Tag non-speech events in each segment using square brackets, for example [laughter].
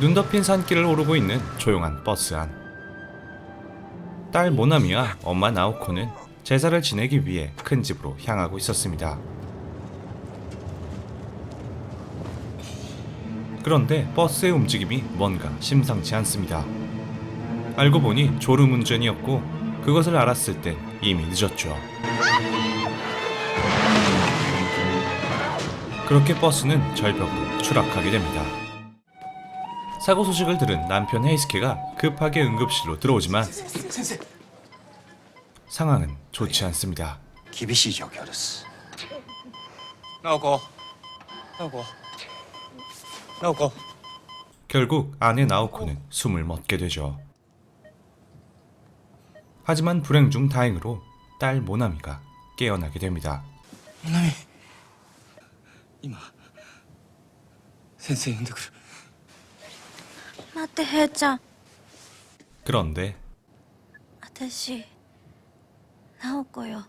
눈 덮인 산길을 오르고 있는 조용한 버스 안. 딸 모나미와 엄마 나오코는 제사를 지내기 위해 큰 집으로 향하고 있었습니다. 그런데 버스의 움직임이 뭔가 심상치 않습니다. 알고 보니 졸음 운전이었고 그것을 알았을 땐 이미 늦었죠. 그렇게 버스는 절벽으로 추락하게 됩니다. 사고 소식을 들은 남편 헤이스케가 급하게 응급실로 들어오지만 상황은 좋지 않습니다. 결국 아내 나오코는 숨을 멎게 되죠. 하지만 불행 중 다행으로 딸 모나미가 깨어나게 됩니다. 모나미, 이마, 선생님들 待ってへいちゃん 그런데 私直子よ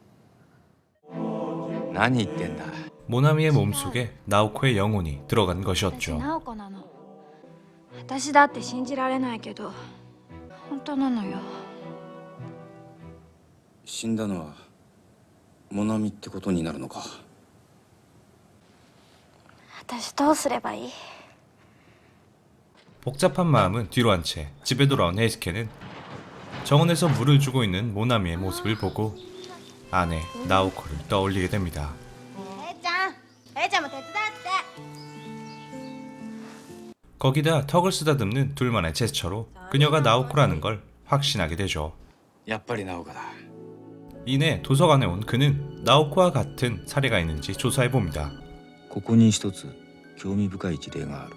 何言ってんだ 모나미의 몸속에 나오코의 영혼이 들어간 私 것이었죠. 直子なの私だって信じられないけど本当なのよ死んだのはモナミってことになるのか私どうすればいい 복잡한 마음은 뒤로 한 채 집에 돌아온 헤이스케는 정원에서 물을 주고 있는 모나미의 모습을 보고 아내 나오코를 떠올리게 됩니다. えいちゃんえいちゃんも手伝って 거기다 턱을 쓰다듬는 둘만의 제스처로 그녀가 나오코라는 걸 확신하게 되죠. やっぱり直子だ 이내 도서관에 온 그는 나오코와 같은 사례가 있는지 조사해 봅니다. ここに一つ興味深い事例がある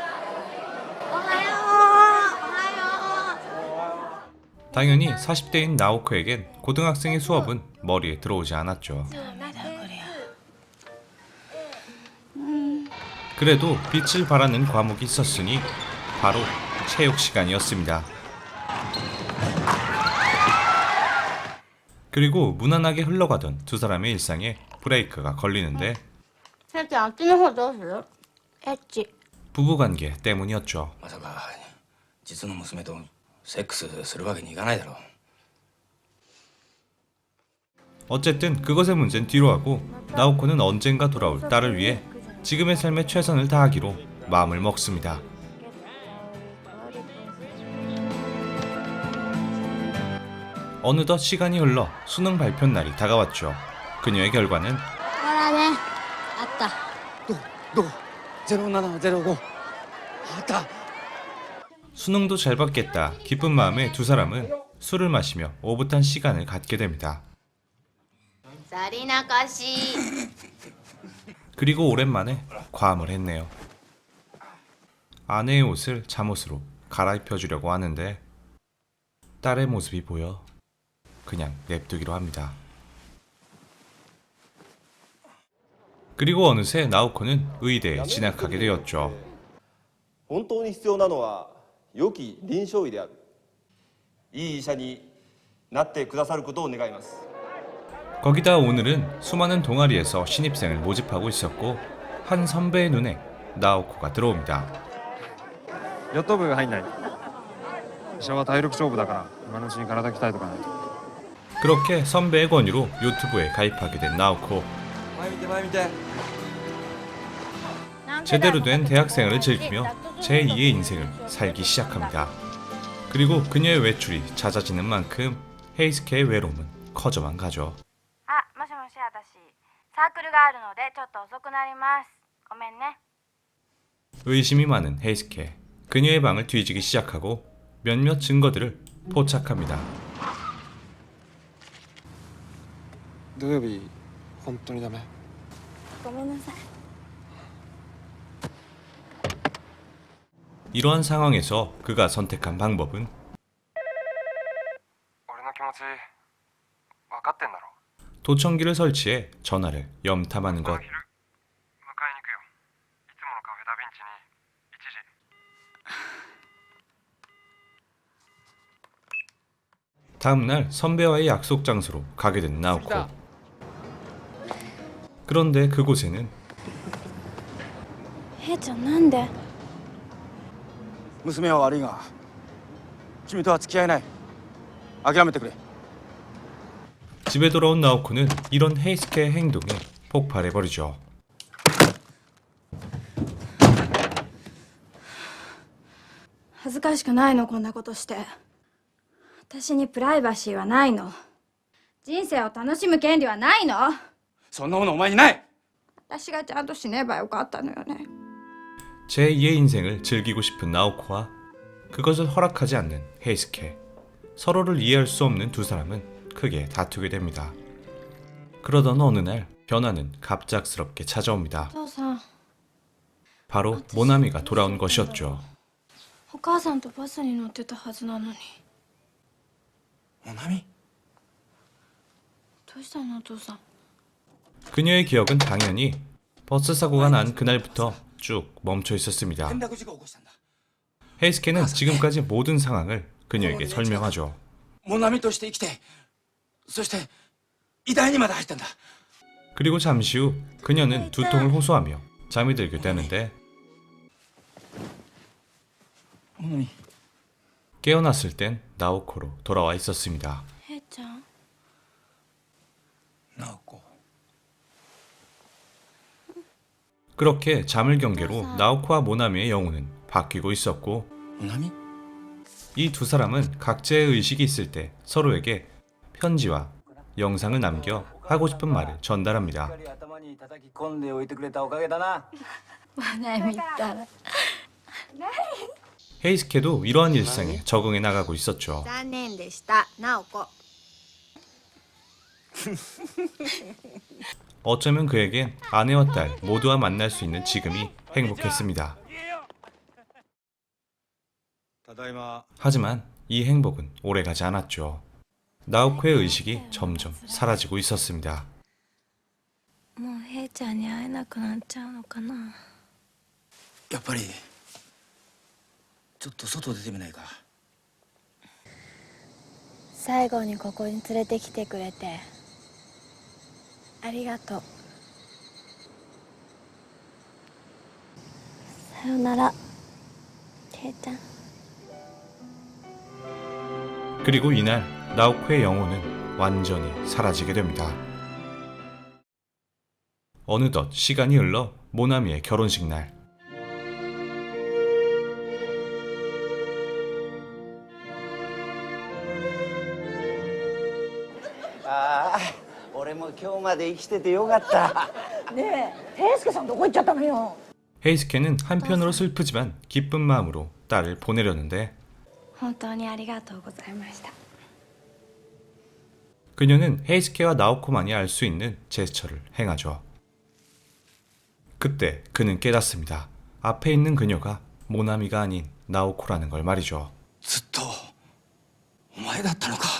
당연히 40대인 나오코에겐 고등학생의 수업은 머리에 들어오지 않았죠. 그래도 빛을 발하는 과목이 있었으니 바로 체육 시간이었습니다. 그리고 무난하게 흘러가던 두 사람의 일상에 브레이크가 걸리는데 えいちゃんあっちの方どうするエッチ 부부관계 때문이었죠. まさか実の娘と セックスするわけにいかないだろう 어쨌든 그것의 문제는 뒤로 하고 나오코는 언젠가 돌아올 딸을 위해 지금의 삶에 최선을 다하기로 마음을 먹습니다. 어느덧 시간이 흘러 수능 발표 날이 다가왔죠. 그녀의 결과는 ほらねあったどこ0705あった 수능도 잘 받겠다 기쁜 마음에 두 사람은 술을 마시며 오붓한 시간을 갖게 됩니다. ザリナカシ 그리고 오랜만에 과음을 했네요. 아내의 옷을 잠옷으로 갈아입혀 주려고 하는데 딸의 모습이 보여 그냥 냅두기로 합니다. 그리고 어느새 나오코는 의대에 진학하게 되었죠. 本当に必要なのは 良き臨床医であるいい医者になってくださることを願います 거기다 오늘은 수많은 동아리에서 신입생을 모집하고 있었고 한 선배의 눈에 나오코가 들어옵니다. ヨット部入んない医者は体力勝負だから今のうちに体鍛えとかないと 그렇게 선배의 권유로 유튜브에 가입하게 된 나오코. 前見て前見て 제대로 된 대학생활을 즐기며 제2의 인생을 살기 시작합니다. 그리고 그녀의 외출이 잦아지는 만큼 헤이스케의 외로움은 커져만 가죠. あもしもし私サークルがあるのでちょっと遅くなりますごめんね 의심이 많은 헤이스케. 그녀의 방을 뒤지기 시작하고 몇몇 증거들을 포착합니다. 土曜日本当にダメごめんなさい 이러한 상황에서 그가 선택한 방법은? 도청기를 설치해 전화를 염탐하는 것. 다음날 선배와의 약속 장소로 가게 된 나오코. 그런데 그곳에는 해전 난데. 娘は悪いが君とは付き合えない諦めてくれ 집에 돌아온 나오코는 이런 헤이스케의 행동에 폭발해버리죠. 恥ずかしくないのこんなことして私にプライバシーはないの人生を楽しむ権利はないのそんなものお前にない 私がちゃんと死ねばよかったのよね 제2의 인생을 즐기고 싶은 나오코와 그것을 허락하지 않는 헤이스케. 서로를 이해할 수 없는 두 사람은 크게 다투게 됩니다. 그러던 어느 날 변화는 갑작스럽게 찾아옵니다. お父さん 바로 모나미가 돌아온 것이었죠. お母さんとバスに乗ってたはずなのにもなみどうしたのお父さん 그녀의 기억은 당연히 버스 사고가 난 그날부터 쭉 멈춰 있었습니다. 헤이스케는 지금까지 모든 상황을 그녀에게 설명하죠. 그리고 잠시 후 그녀는 두통을 호소하며 잠이 들게 되는데 깨어났을 땐 나오코로 돌아와 있었습니다. 그렇게 잠을 경계로 나오코와 모나미의 영혼은 바뀌고 있었고 이 두 사람은 각자의 의식이 있을 때 서로에게 편지와 영상을 남겨 하고 싶은 말을 전달합니다. 헤이스케도 이러한 일상에 적응해 나가고 있었죠. 残[laughs] 念でした直子 어쩌면 그에겐 아내와 딸 모두와 만날 수 있는 지금이 행복했습니다. ただいま 하지만 이 행복은 오래가지 않았죠. 나오코의 의식이 점점 사라지고 있었습니다. もうへいちゃんに会えなくなっちゃうのかなやっぱりちょっと外出てみないか最後にここに連れてきてくれて ありがとうさよならけいちゃん 그리고 이날 나오코의 영혼은 완전히 사라지게 됩니다. 어느덧 시간이 흘러 모나미의 결혼식 날. 俺も今日まで生きててよかったねえ、平介さんどこ行っちゃったのよ。 [laughs] 헤이스케는 한편으로 슬프지만 기쁜 마음으로 딸을 보내려는데 本当にありがとうございました 그녀는 헤이스케와 나오코만이 알 수 있는 제스처를 행하죠. 그때 그는 깨닫습니다. 앞에 있는 그녀가 모나미가 아닌 나오코라는 걸 말이죠. ずっとお前だったのか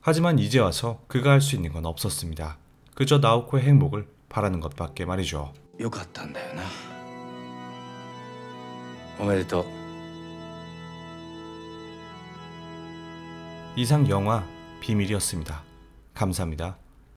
하지만 이제 와서 그가 할 수 있는 건 없었습니다. 그저 나오코의 행복을 바라는 것밖에 말이죠. よかったんだよなおめでとう 이상 영화 비밀이었습니다. 감사합니다.